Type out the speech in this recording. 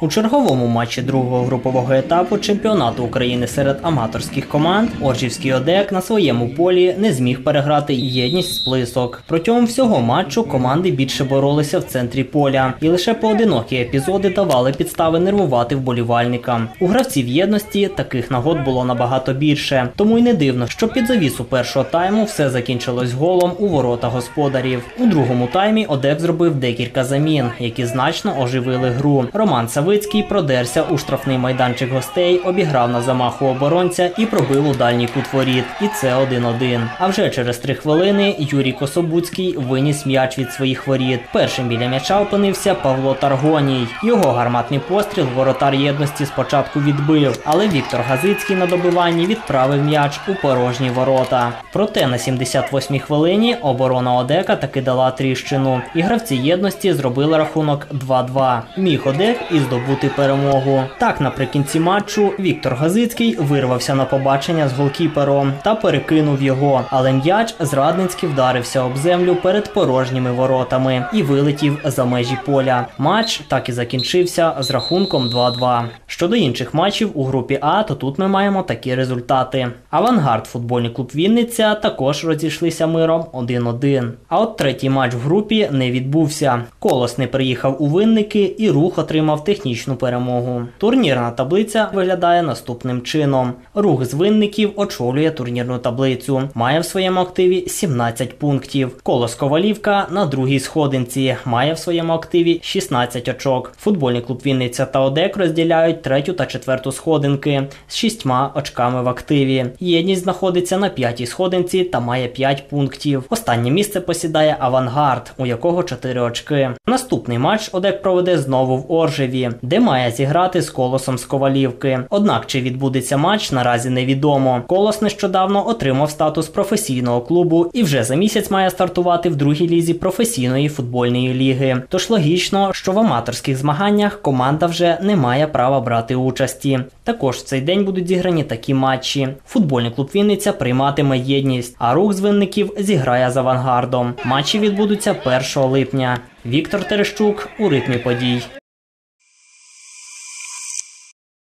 У черговому матчі другого групового етапу чемпіонату України серед аматорських команд Оржівський ОДЕК на своєму полі не зміг переграти єдність сплисок. Протягом всього матчу команди більше боролися в центрі поля, і лише поодинокі епізоди давали підстави нервувати вболівальникам. У гравців єдності таких нагод було набагато більше, тому й не дивно, що під завісу першого тайму все закінчилось голом у ворота господарів. У другому таймі ОДЕК зробив декілька замін, які значно оживили гру. Роман Савицький продерся у штрафний майданчик гостей, обіграв на замаху оборонця і пробив у дальній кут воріт. І це 1-1. А вже через три хвилини Юрій Кособуцький виніс м'яч від своїх воріт. Першим біля м'яча опинився Павло Таргоній. Його гарматний постріл воротар єдності спочатку відбив, але Віктор Газицький на добиванні відправив м'яч у порожні ворота. Проте на 78-й хвилині оборона Одека таки дала тріщину, і гравці єдності зробили рахунок 2-2. Міг Одек і здобути перемогу. Так, наприкінці матчу Віктор Газицький вирвався на побачення з голкіпером та перекинув його, але м'яч зрадницьки вдарився об землю перед порожніми воротами і вилетів за межі поля. Матч так і закінчився з рахунком 2-2. Щодо інших матчів у групі А, то тут ми маємо такі результати. Авангард, футбольний клуб Вінниця також розійшлися миром 1-1. А от третій матч в групі не відбувся. Колос не приїхав у винники і рух отримав технічну перемогу. Турнірна таблиця виглядає наступним чином: рух з винників очолює турнірну таблицю, має в своєму активі 17 пунктів. Колос Ковалівка на другій сходинці має в своєму активі 16 очок. Футбольний клуб Вінниця та ОДЕК розділяють третю та четверту сходинки з шістьма очками в активі. Єдність знаходиться на п'ятій сходинці та має 5 пунктів. Останнє місце посідає Авангард, у якого 4 очки. Наступний матч ОДЕК проведе знову в Оржеві, де має зіграти з колосом з Ковалівки. Однак чи відбудеться матч наразі невідомо. Колос нещодавно отримав статус професійного клубу і вже за місяць має стартувати в другій лізі професійної футбольної ліги. Тож логічно, що в аматорських змаганнях команда вже не має права брати участі. Також в цей день будуть зіграні такі матчі. Футбольний клуб Вінниця прийматиме єдність, а рух з винників зіграє з авангардом. Матчі відбудуться 1 липня. Віктор Терещук у ритмі подій.